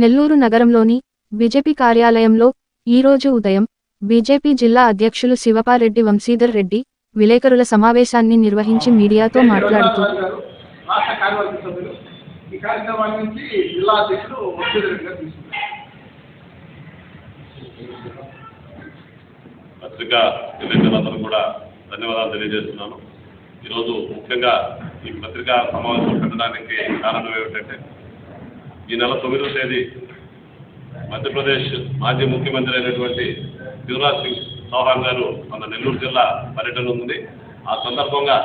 నెల్లూరు నగరంలోని బీజేపీ కార్యాలయంలో ఈరోజు ఉదయం బీజేపీ జిల్లా అధ్యక్షులు శివపారెడ్డి వంశీధర్ రెడ్డి విలేకరుల సమావేశాన్ని నిర్వహించి మీడియాతో మాట్లాడుతూ పత్రికా విలేకరులందరూ కూడా ధన్యవాదాలు తెలియజేస్తున్నాను. ఈరోజు ముఖ్యంగా ఈ పత్రికా సమావేశం పెట్టడానికి కారణం ఏమిటంటే ఈ నెల తొమ్మిదవ తేదీ మధ్యప్రదేశ్ మాజీ ముఖ్యమంత్రి అయినటువంటి శివరాజ్ సింగ్ చౌహాన్ గారు మన నెల్లూరు జిల్లా పర్యటన ఉంది. ఆ సందర్భంగా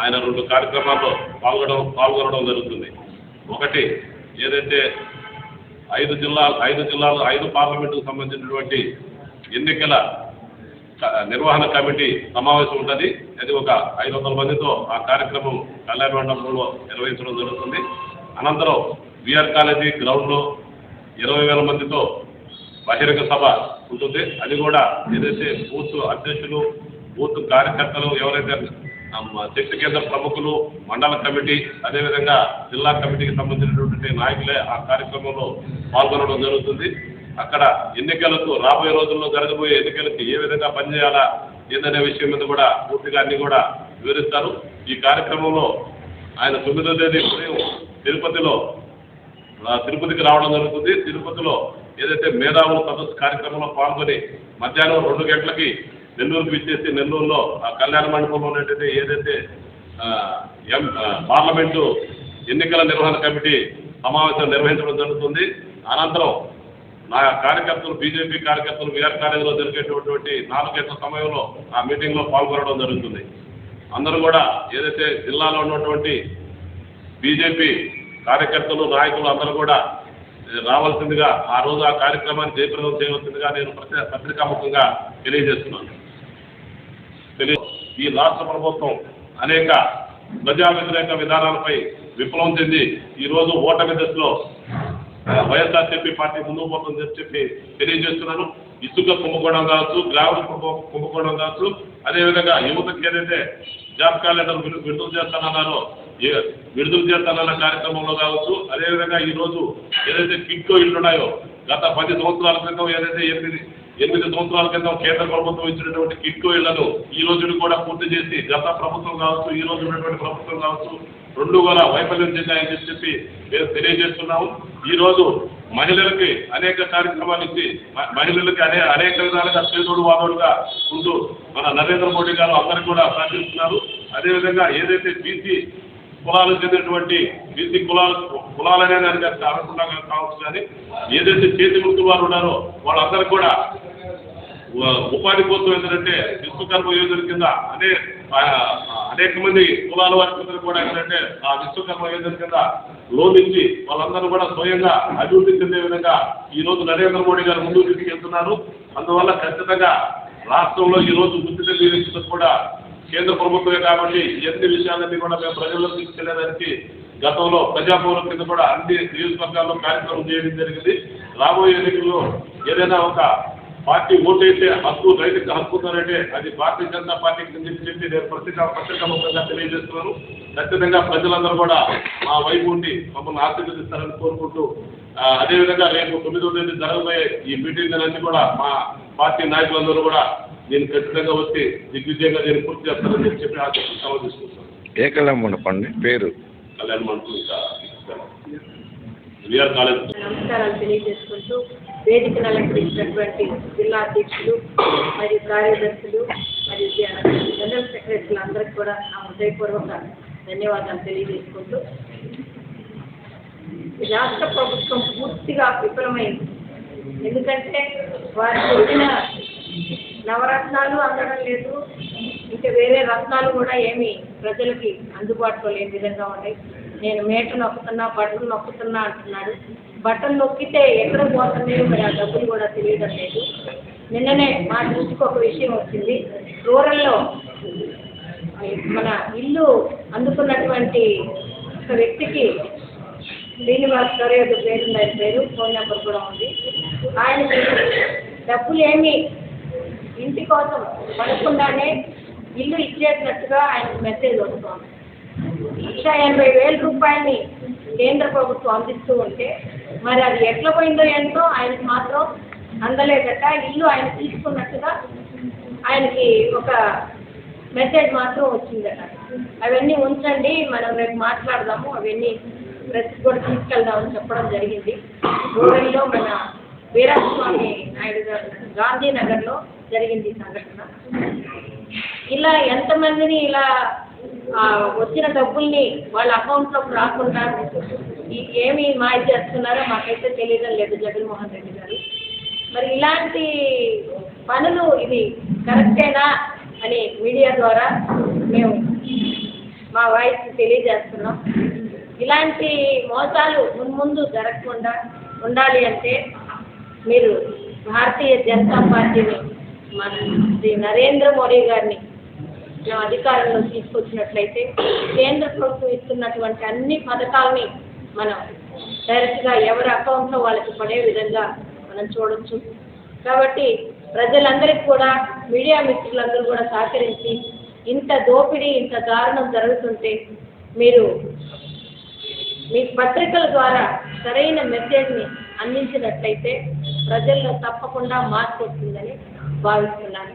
ఆయన రెండు కార్యక్రమాల్లో పాల్గొనడం పాల్గొనడం జరుగుతుంది. ఒకటి ఏదైతే ఐదు జిల్లాలు ఐదు జిల్లాలు ఐదు పార్లమెంటుకు సంబంధించినటువంటి ఎన్నికల నిర్వహణ కమిటీ సమావేశం ఉంటుంది. అది ఒక ఐదు వందల మందితో ఆ కార్యక్రమం కళ్యాణ మండపంలో నిర్వహించడం జరుగుతుంది. అనంతరం విఆర్ కాలేజీ గ్రౌండ్లో ఇరవై వేల మందితో బహిరంగ సభ ఉంటుంది. అది కూడా ఏదైతే బూత్ అధ్యక్షులు బూత్ కార్యకర్తలు ఎవరైతే శక్తి కేంద్ర ప్రముఖులు మండల కమిటీ అదేవిధంగా జిల్లా కమిటీకి సంబంధించినటువంటి నాయకులే ఆ కార్యక్రమంలో పాల్గొనడం జరుగుతుంది. అక్కడ ఎన్నికలకు రాబోయే రోజుల్లో జరగబోయే ఎన్నికలకు ఏ విధంగా పనిచేయాలా ఏందనే విషయం మీద కూడా పూర్తిగా అన్ని కూడా వివరిస్తారు. ఈ కార్యక్రమంలో ఆయన తొమ్మిదో తేదీ ఉదయం తిరుపతిలో తిరుపతికి రావడం జరుగుతుంది. తిరుపతిలో ఏదైతే మేధావుల సదస్సు కార్యక్రమంలో పాల్గొని మధ్యాహ్నం రెండు గంటలకి నెల్లూరుకు విచ్చేసి నెల్లూరులో ఆ కళ్యాణ మండపంలో ఉన్నట్టయితే ఏదైతే ఎం పార్లమెంటు ఎన్నికల నిర్వహణ కమిటీ సమావేశం నిర్వహించడం జరుగుతుంది. అనంతరం నా కార్యకర్తలు బీజేపీ కార్యకర్తలు విఆర్ కాలేజీలో జరిగేటటువంటి నాలుగు గంటల సమయంలో ఆ మీటింగ్లో పాల్గొనడం జరుగుతుంది. అందరూ కూడా ఏదైతే జిల్లాలో ఉన్నటువంటి బీజేపీ కార్యకర్తలు నాయకులు అందరూ కూడా రావాల్సిందిగా ఆ రోజు ఆ కార్యక్రమాన్ని జయప్రదం చేయవలసిందిగా నేను పత్రికాముఖంగా తెలియజేస్తున్నాను. తెలియ ఈ రాష్ట్ర ప్రభుత్వం అనేక ప్రజా వ్యతిరేక విధానాలపై విఫలం చెంది ఈరోజు ఓటమి దశలో వైఎస్ఆర్ వైఎస్ఆర్సీపీ పార్టీ ముందుకు పోతుందని చెప్పి తెలియజేస్తున్నాను. ఇసుక కుంభకోణం కావచ్చు గ్రావెల్ కుంభకోణం కావచ్చు అదేవిధంగా యువతకి ఏదైతే జాబ్ క్యాలెండర్ విడుదల చేస్తానన్నారో ఏ- విడుదల చేస్తానన్న కార్యక్రమంలో కావచ్చు అదేవిధంగా ఈరోజు ఏదైతే కిట్కో ఇళ్ళు ఉన్నాయో గత పది సంవత్సరాల క్రితం ఏదైతే ఎనిమిది ఎనిమిది సంవత్సరాల క్రితం కేంద్ర ప్రభుత్వం ఇచ్చినటువంటి కిట్కో ఇళ్ళను ఈ రోజును కూడా పూర్తి చేసి గత ప్రభుత్వం కావచ్చు ఈ రోజు ఉన్నటువంటి ప్రభుత్వం కావచ్చు రెండు కూడా వైఫల్యం చెందాయని చెప్పి మేము తెలియజేస్తున్నాము. ఈ రోజు మహిళలకి అనేక కార్యక్రమాలు ఇచ్చి మ- మహిళలకి అనే అనేక విధాలుగా చేదోడు వాదోడుగా ఉంటూ మన నరేంద్ర మోడీ గారు అందరికీ కూడా ప్రార్థిస్తున్నారు అదేవిధంగా ఏదైతే బీసీ కులాలకు చెందినటువంటి బీసీ కులాలు కులాలనే దానికి అనకుండా కావచ్చు కానీ ఏదైతే చేతి గుర్తు వారు ఉన్నారో వాళ్ళందరికీ కూడా ఉపాధి కోసం ఏంటంటే విశ్వకర్మ యోజన కింద అనే అనేక మంది కులాల వారికి కూడా ఏంటంటే ఆ విశ్వకర్మ యోజన కింద లోన్ ఇచ్చి వాళ్ళందరూ కూడా స్వయంగా అభివృద్ధి చెందే విధంగా ఈ రోజు నరేంద్ర మోడీ గారు ముందుకు తీసుకెళ్తున్నారు అందువల్ల ఖచ్చితంగా రాష్ట్రంలో ఈ రోజు ఉచిత నిరీక్షణ కూడా కేంద్ర ప్రభుత్వమే కాబట్టి ఎన్ని విషయాలన్నీ కూడా మేము ప్రజల్లో తీసుకెళ్ళేదానికి గతంలో ప్రజాపౌరం కింద కూడా అన్ని నియోజకవర్గాల్లో కార్యక్రమం చేయడం జరిగింది. రాబోయే ఎన్నికల్లో ఏదైనా ఒక పార్టీ ఓటైతే హక్కు రైతుకి హక్కు ఉందంటే అది భారతీయ జనతా పార్టీకి అని చెప్పి నేను పత్రికా పత్రికాముఖంగా తెలియజేస్తున్నాను. ఖచ్చితంగా ప్రజలందరూ కూడా మా వైపు ఉండి మమ్మల్ని ఆశీర్వదిస్తారని కోరుకుంటూ అదేవిధంగా రేపు తొమ్మిదో తేదీ జరగబోయే ఈ మీటింగ్ అన్ని కూడా మా పార్టీ నాయకులందరూ కూడా నేను ఖచ్చితంగా వచ్చి దిగ్విజయంగా నేను పూర్తి చేస్తానని చెప్పి సెలవు తీసుకుంటాను ఏకలం మండపండి పేరు. కళ్యాణ మండపం ఇంకా నమస్కారాలు తెలియజేసుకుంటూ వేదికను అలంకరించినటువంటి జిల్లా అధ్యక్షులు మరియు కార్యదర్శులు మరియు జనరల్ సెక్రటరీలు అందరికీ కూడా నా హృదయపూర్వక ధన్యవాదాలు తెలియజేసుకుంటూ రాష్ట్ర ప్రభుత్వం పూర్తిగా విఫలమైంది. ఎందుకంటే వారు చెప్పిన నవరత్నాలు అందడం లేదు ఇంకా వేరే రత్నాలు కూడా ఏమి ప్రజలకి అందుబాటులో లేని విధంగా ఉన్నాయి. నేను మీటర్ నొక్కుతున్నా బట్టలు నొక్కుతున్నా అంటున్నాడు. బట్టలు నొక్కితే ఎక్కడ పోతున్నాయో మరి ఆ డబ్బులు కూడా తెలియడం లేదు. నిన్ననే మా దృష్టికి ఒక విషయం వచ్చింది. రూరల్లో మన ఇల్లు అందుకున్నటువంటి ఒక వ్యక్తికి శ్రీనివాస్ గారు యొక్క పేరుంది ఆయన పేరు ఫోన్ నెంబర్ కూడా ఉంది. ఆయనకి డబ్బులు ఏమి ఇంటి కోసం పడకుండానే ఇల్లు ఇచ్చేసినట్టుగా ఆయనకు మెసేజ్ వస్తుంది. లక్ష ఎనభై వేల రూపాయలని కేంద్ర ప్రభుత్వం అందిస్తూ ఉంటే మరి అది ఎట్లా పోయిందో ఏంటో ఆయనకి మాత్రం అందలేదట. ఇల్లు ఆయన తీసుకున్నట్టుగా ఆయనకి ఒక మెసేజ్ మాత్రం వచ్చిందట. అవన్నీ ఉంచండి మనం రేపు మాట్లాడదాము అవన్నీ ప్రెస్ కూడా తీసుకెళ్దామని చెప్పడం జరిగింది. రూరల్లో మన వీరస్వామి నాయుడు గారు గాంధీనగర్లో జరిగింది సంఘటన. ఇలా ఎంతమందిని ఇలా వచ్చిన డబ్బుల్ని వాళ్ళ అకౌంట్లోకి రాకుండా ఏమి మాయ చేస్తున్నారో మాకైతే తెలియడం లేదు జగన్మోహన్ రెడ్డి గారు. మరి ఇలాంటి పనులు ఇది కరెక్టేనా అని మీడియా ద్వారా మేము మా వాయిస్ తెలియజేస్తున్నాం. ఇలాంటి మోసాలు మున్ముందు జరగకుండా ఉండాలి అంటే మీరు భారతీయ జనతా పార్టీని మన శ్రీ నరేంద్ర మోడీ గారిని అధికారంలో తీసుకొచ్చినట్లయితే కేంద్ర ప్రభుత్వం ఇస్తున్నటువంటి అన్ని పథకాలని మనం డైరెక్ట్గా ఎవరి అకౌంట్లో వాళ్ళకి పడే విధంగా మనం చూడొచ్చు. కాబట్టి ప్రజలందరికీ కూడా మీడియా మిత్రులందరూ కూడా సహకరించి ఇంత దోపిడీ ఇంత దారుణం జరుగుతుంటే మీరు మీ పత్రికల ద్వారా సరైన మెసేజ్ని అందించినట్లయితే ప్రజల్లో తప్పకుండా మార్పు వస్తుందని భావిస్తున్నాను.